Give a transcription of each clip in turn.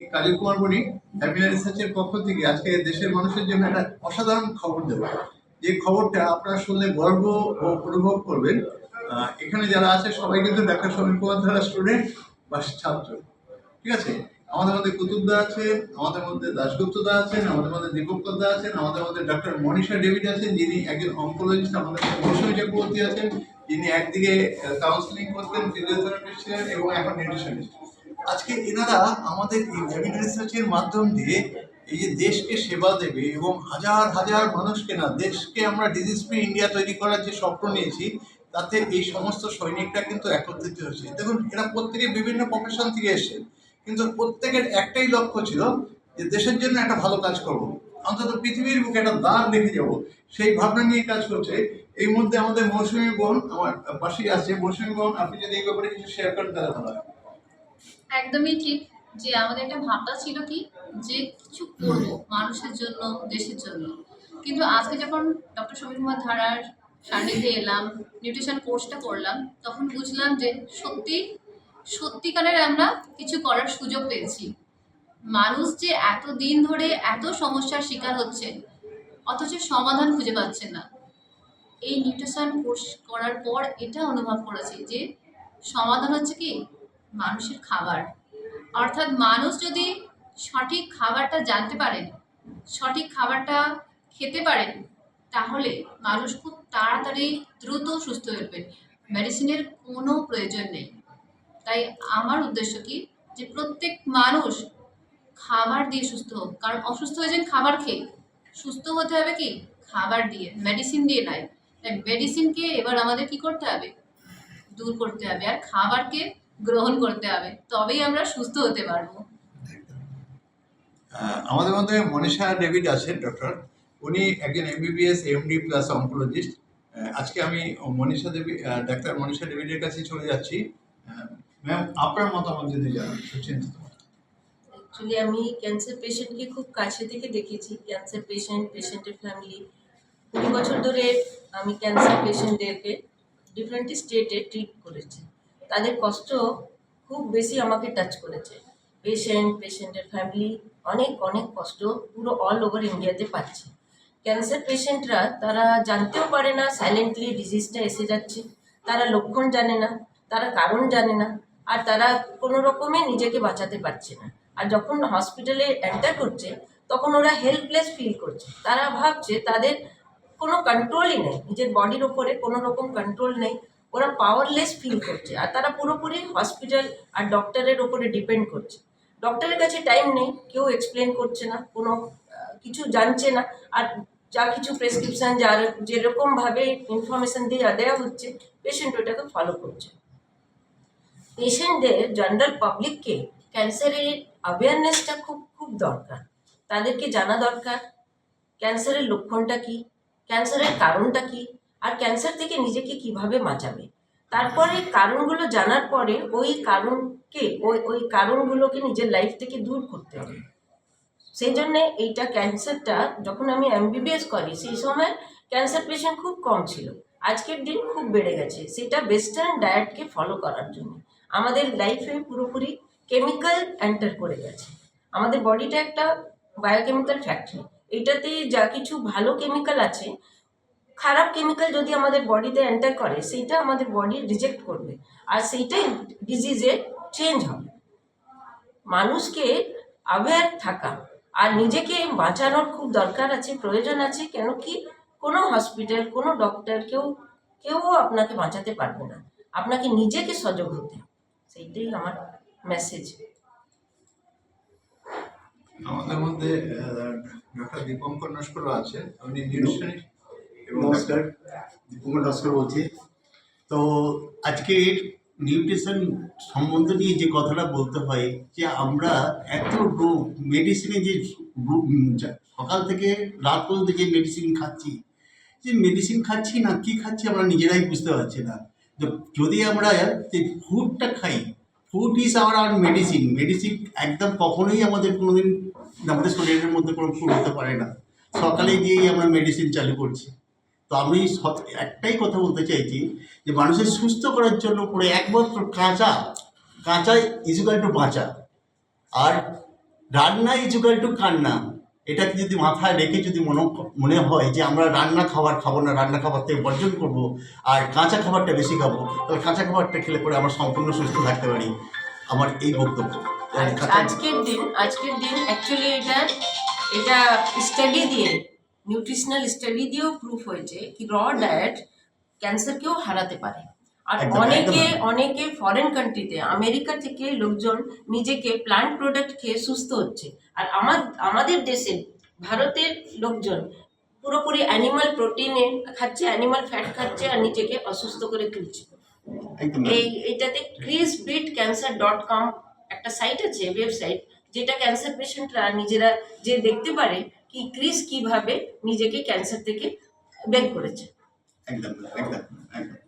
কালী কুমার বণিক হ্যাপিনা রিসার্চের পক্ষ থেকে আজকে দেশের মানুষের জন্য একটা অসাধারণ খবর দেব। যে খবরটা আপনারা শুনলে গর্ব ও অনুভব করবেন। এখানে যারা আছে, সবাই কিন্তু ডাক্তার সমীর কুমার স্টুডেন্ট বা ছাত্র। ঠিক আছে? আমাদের মধ্যে কুতুবদা আছেন, আমাদের মধ্যে দাশগুপ্তদা আছেন, আমাদের মধ্যে দীপক দা আছেন, আমাদের মধ্যে ডক্টর মনীষা ডেভিড আছেন, যিনি একজন অঙ্কোলজিস্ট আমাদের মৌসুমী চক্রবর্তী আছেন, যিনি একদিকে কাউন্সিলিং করতেন ফিজিওথেরাপিস্ট ছিলেন এবং এখন নিউট্রিশনিস্ট আজকে এনারা আমাদের এই ল্যাবিন রিসার্চের মাধ্যম দিয়ে এই যে দেশকে সেবা দেবে এবং হাজার হাজার মানুষকে না, দেশকে আমরা ডিজিজ ফ্রি ইন্ডিয়া তৈরি করার যে স্বপ্ন নিয়েছি, তাতে এই সমস্ত সৈনিকরা কিন্তু একত্রিত হয়েছে। দেখুন, এরা প্রত্যেকে বিভিন্ন প্রফেশন থেকে এসেছে, কিন্তু প্রত্যেকের একটাই লক্ষ্য ছিল যে দেশের জন্য একটা ভালো কাজ করব। অন্তত পৃথিবীর বুকে একটা দাগ রেখে যাব। সেই ভাবনা নিয়ে কাজ করছে। এই মধ্যে আমাদের মৌসুমী বোন, আমার পাশেই আছে মৌসুমী বোন, আপনি যদি এই ব্যাপারে কিছু শেয়ার করেন তাহলে ভালো হয়। একদমই ঠিক যে আমাদের একটা ভাবনা ছিল কি যে কিছু করব মানুষের জন্য, দেশের জন্য। কিন্তু আজকে যখন ডক্টর সমীর কুমার ধারার সান্নিধ্যে এলাম, নিউট্রিশন কোর্সটা করলাম, তখন বুঝলাম যে সত্যি, সত্যিকারের আমরা কিছু করার সুযোগ পেয়েছি। মানুষ যে এত দিন ধরে এত সমস্যার শিকার হচ্ছে, অথচ সমাধান খুঁজে পাচ্ছে না। এই নিউট্রিশন কোর্স করার পর এটা অনুভব করেছি যে সমাধান হচ্ছে কি মানুষের খাবার। অর্থাৎ মানুষ যদি সঠিক খাবারটা জানতে পারেন সঠিক খাবারটা খেতে পারেন তাহলে মানুষ খুব তাড়াতাড়ি দ্রুত সুস্থ হয়ে উঠবে। মেডিসিনের কোনো প্রয়োজন নেই। তাই আমার উদ্দেশ্য কি? যে প্রত্যেক মানুষ খাবার দিয়ে সুস্থ হোক। কারণ অসুস্থ হয়েছেন খাবার খেয়ে। সুস্থ হতে হবে কি? খাবার দিয়ে মেডিসিন দিয়ে নয়। তাই মেডিসিনকে এবার আমাদের কি করতে হবে? দূর করতে হবে। আর খাবারকে গ্রহণ করতে হবে তবেই আমরা সুস্থ হতে পারব। আমাদের মধ্যে মনীষা ডেভিড আছেন ডক্টর। উনি একজন এমবিবিএস এমডি প্লাস অঙ্কোলজিস্ট আজকে আমি মনীষা দেবী ডাক্তার মনীষা ডেভিডের কাছে চলে যাচ্ছি। ম্যাম আপনার মতামত যদি জানান সুচিন্তিত অ্যাকচুয়ালি আমি ক্যান্সার পেশেন্টকে খুব কাছে থেকে দেখেছি। ক্যান্সার পেশেন্ট পেশেন্টের ফ্যামিলি কুড়ি বছর ধরে আমি ক্যান্সার পেশেন্টদেরকে ডিফারেন্ট স্টেটে ট্রিট করেছি। তাদের কষ্ট খুব বেশি আমাকে টাচ করেছে। পেশেন্ট পেশেন্টের ফ্যামিলি অনেক অনেক কষ্ট পুরো অল ওভার ইন্ডিয়াতে পাচ্ছে। ক্যান্সার পেশেন্টরা তারা জানতেও পারে না সাইলেন্টলি ডিজিজটা এসে যাচ্ছে। তারা লক্ষণ জানে না, তারা কারণ জানে না, আর তারা কোনো রকমে নিজেকে বাঁচাতে পারছে না। আর যখন হসপিটালে এন্টার করছে, তখন ওরা হেল্পলেস ফিল করছে। তারা ভাবছে তাদের কোনো কন্ট্রোলই নেই, নিজের বডির ওপরে কোনো রকম কন্ট্রোল নেই। ওরা পাওয়ারলেস ফিল করছে। আর তারা পুরোপুরি হসপিটাল আর ডক্টরের ওপরে ডিপেন্ড করছে। ডক্টরের কাছে টাইম নেই, কেউ এক্সপ্লেন করছে না, কোনো কিছু জানছে না। আর যা কিছু প্রেসক্রিপশান যার যেরকমভাবে ইনফরমেশান দেওয়া দেওয়া হচ্ছে পেশেন্ট ওটাকে ফলো করছে। পেশেন্টদের জেনারেল পাবলিককে ক্যান্সারের অ্যাওয়ারনেসটা খুব খুব দরকার। তাদেরকে জানা দরকার। ক্যান্সারের লক্ষণটা কি? ক্যান্সারের কারণটা কি? আর ক্যান্সার থেকে নিজেকে কীভাবে বাঁচাবে? তারপরে কারণগুলো জানার পরে ওই কারণকে, ওই ওই কারণগুলোকে নিজের লাইফ থেকে দূর করতে হবে। সেই জন্যে এইটা ক্যান্সারটা যখন আমি এমবিবিএস করি, সেই সময় ক্যান্সার পেশেন্ট খুব কম ছিল। আজকের দিন খুব বেড়ে গেছে। সেটা ওয়েস্টার্ন ডায়েটকে ফলো করার জন্য। আমাদের লাইফে পুরোপুরি কেমিক্যাল এন্টার করে গেছে। আমাদের বডিটা একটা বায়োকেমিক্যাল ফ্যাক্টরি এটাতে যা কিছু ভালো কেমিক্যাল আছে খারাপ কেমিক্যাল যদি আমাদের বডিতে এন্টার করে সেইটা আমাদের বডি রিজেক্ট করবে। আর সেইটাই ডিজিজে চেঞ্জ হবে। মানুষকে অ্যাওয়্যার থাকা আর নিজেকে বাঁচানোর খুব দরকার আছে প্রয়োজন আছে কেন কি কোনো হসপিটাল কোনো ডক্টর কেউ কেউ আপনাকে বাঁচাতে পারবে না। আপনাকে নিজেকে সজাগ হতে হবে। সেইটাই আমার মেসেজ আমাদের মধ্যে ডক্টর দীপঙ্কর নস্করও আছে। উনি নিউট্রিশনিস্ট নমস্কার দীপঙ্কর নস্কর বলছি। তো আজকের নিউট্রিশন সম্বন্ধ নিয়ে যে কথাটা বলতে হয়, যে আমরা এত রোগ মেডিসিনে যে সকাল থেকে রাত পর্যন্ত যে মেডিসিন খাচ্ছি, যে মেডিসিন খাচ্ছি না, কি খাচ্ছি আমরা নিজেরাই বুঝতে পারছি না। যদি আমরা যে ফুডটা খাই ফুড ইজ আওয়ার আর মেডিসিন মেডিসিন একদম কখনোই আমাদের কোনোদিন আমাদের শরীরের মধ্যে কোনো ফুড হতে পারে না। সকালে গিয়েই আমরা মেডিসিন চালু করছি। তো আমি একটাই কথা বলতে চাইছি যে মানুষের সুস্থ করার জন্য পুরো একমাত্র কাঁচা কাঁচা ইজুকাল টু বাঁচা। আর রান্না ইজুকাল টু কান্না। এটাকে যদি মাথায় রেখে যদি মনে মনে হয় যে আমরা রান্না খাবার খাব না, রান্না খাবার থেকে বর্জন করব, আর কাঁচা খাবারটা বেশি খাব, তাহলে কাঁচা খাবারটা খেলে পরে আমরা সম্পূর্ণ সুস্থ থাকতে পারি। আমার এই বক্তব্য। আজকের দিন আজকের দিন অ্যাকচুয়ালি এটা এটা স্টাডি দিয়ে নিউট্রিশনাল স্টাডি দিয়েও প্রুফ হয়েছে কি র ডায়েট ক্যান্সারকেও হারাতে পারে। আর অনেকে অনেকে ফরেন কান্ট্রিতে আমেরিকা থেকে লোকজন নিজেকে প্লান্ট প্রোডাক্ট খেয়ে সুস্থ হচ্ছে। আর আমার আমাদের দেশে ভারতের লোকজন পুরোপুরি অ্যানিমাল প্রোটিনে খাচ্ছে অ্যানিমাল ফ্যাট খাচ্ছে আর নিজেকে অসুস্থ করে তুলছে। এই এটাতে Chris beat cancer dot com একটা সাইট আছে ওয়েবসাইট যেটা ক্যান্সার পেশেন্টরা নিজেরা যে দেখতে পারে কি ক্রিস কীভাবে নিজেকে ক্যান্সার থেকে বের করেছে? একদম একদম একদম।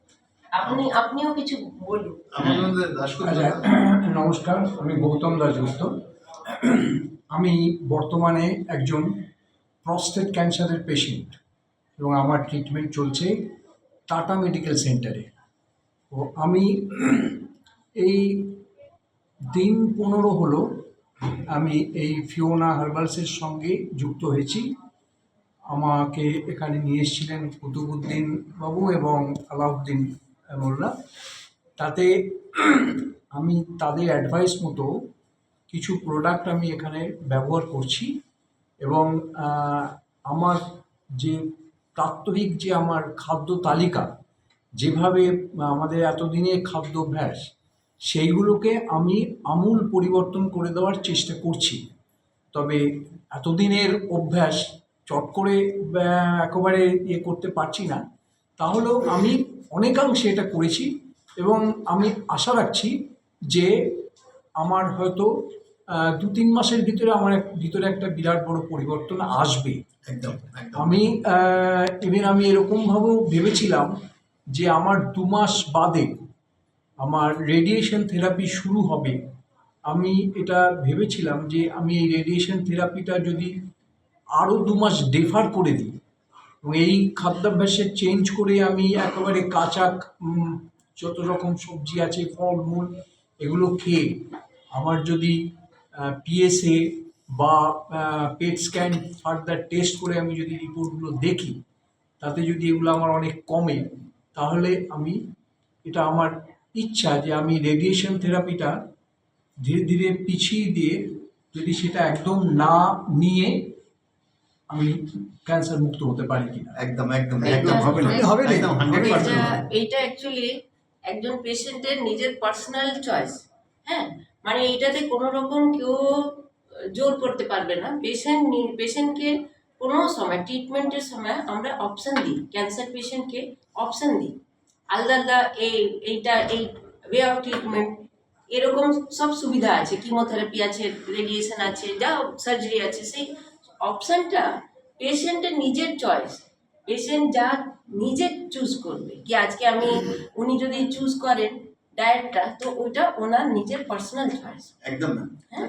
আপনি আপনিও কিছু বলুন। আমাদের আচ্ছা নমস্কার আমি গৌতম দাসগুপ্ত আমি বর্তমানে একজন প্রস্টেট ক্যান্সারের পেশেন্ট এবং আমার ট্রিটমেন্ট চলছে টাটা মেডিকেল সেন্টারে তো আমি এই দিন পনেরো হলো আমি এই ফিওনা হার্বালসের সঙ্গে যুক্ত হয়েছি। আমাকে এখানে নিয়ে এসেছিলেন কুতুবুদ্দিন বাবু এবং আলাউদ্দিন মোল্লা। তাতে আমি তাদের অ্যাডভাইস মতো কিছু প্রোডাক্ট আমি এখানে ব্যবহার করছি এবং আমার যে প্রাত্যহিক যে আমার খাদ্য তালিকা, যেভাবে আমাদের এতদিনের খাদ্যাভ্যাস সেইগুলোকে আমি আমূল পরিবর্তন করে দেওয়ার চেষ্টা করছি। তবে এতদিনের অভ্যাস চট করে একেবারে ইয়ে করতে পারছি না। তাহলেও আমি অনেকাংশে এটা করেছি এবং আমি আশা রাখছি যে আমার হয়তো দু তিন মাসের ভিতরে আমার এক- ভিতরে একটা বিরাট বড় পরিবর্তন আসবে। একদম একদম। আমি ইভেন আমি এরকমভাবেও ভেবেছিলাম যে আমার দু মাস বাদে আমার রেডিয়েশন থেরাপি শুরু হবে। আমি এটা ভেবেছিলাম যে আমি এই রেডিয়েশন থেরাপিটা যদি আরও দু মাস ডেফার করে দিই, এবং এই খাদ্যাভ্যাসে চেঞ্জ করে আমি একেবারে কাঁচা যত রকম সবজি আছে, ফলমূল এগুলো খেয়ে আমার যদি পিএসএ বা পেট স্ক্যান ফার্দার টেস্ট করে আমি যদি রিপোর্টগুলো দেখি, তাতে যদি এগুলো আমার অনেক কমে, তাহলে আমি এটা আমার ইচ্ছা যে আমি রেডিয়েশন থেরাপিটা ধীরে ধীরে পিছিয়ে দিয়ে যদি সেটা একদম না নিয়ে আমি ক্যান্সার মুক্ত হতে পারি কিনা। একদম একদম একদম হবে না। হবে না। একদম এইটা অ্যাকচুয়ালি একজন পেশেন্টের নিজের পার্সোনাল চয়েস হ্যাঁ? মানে এইটাতে কোনো রকম কেউ জোর করতে পারবে না। পেশেন্ট পেশেন্টকে কোনো সময় ট্রিটমেন্টের সময় আমরা অপশন দিই। ক্যান্সার পেশেন্টকে অপশন দিই। আলাদা আলাদা এই এইটা এই ওয়ে অফ ট্রিটমেন্ট এরকম সব সুবিধা আছে। কিমোথেরাপি আছে রেডিয়েশন আছে যা সার্জারি আছে সেই অপশনটা পেশেন্টের নিজের চয়েস পেশেন্ট যা নিজে চুজ করবে কি আজকে আমি উনি যদি চুজ করেন ডায়েটটা তো ওইটা ওনার নিজের পার্সোনাল চয়েস একদম না। হ্যাঁ?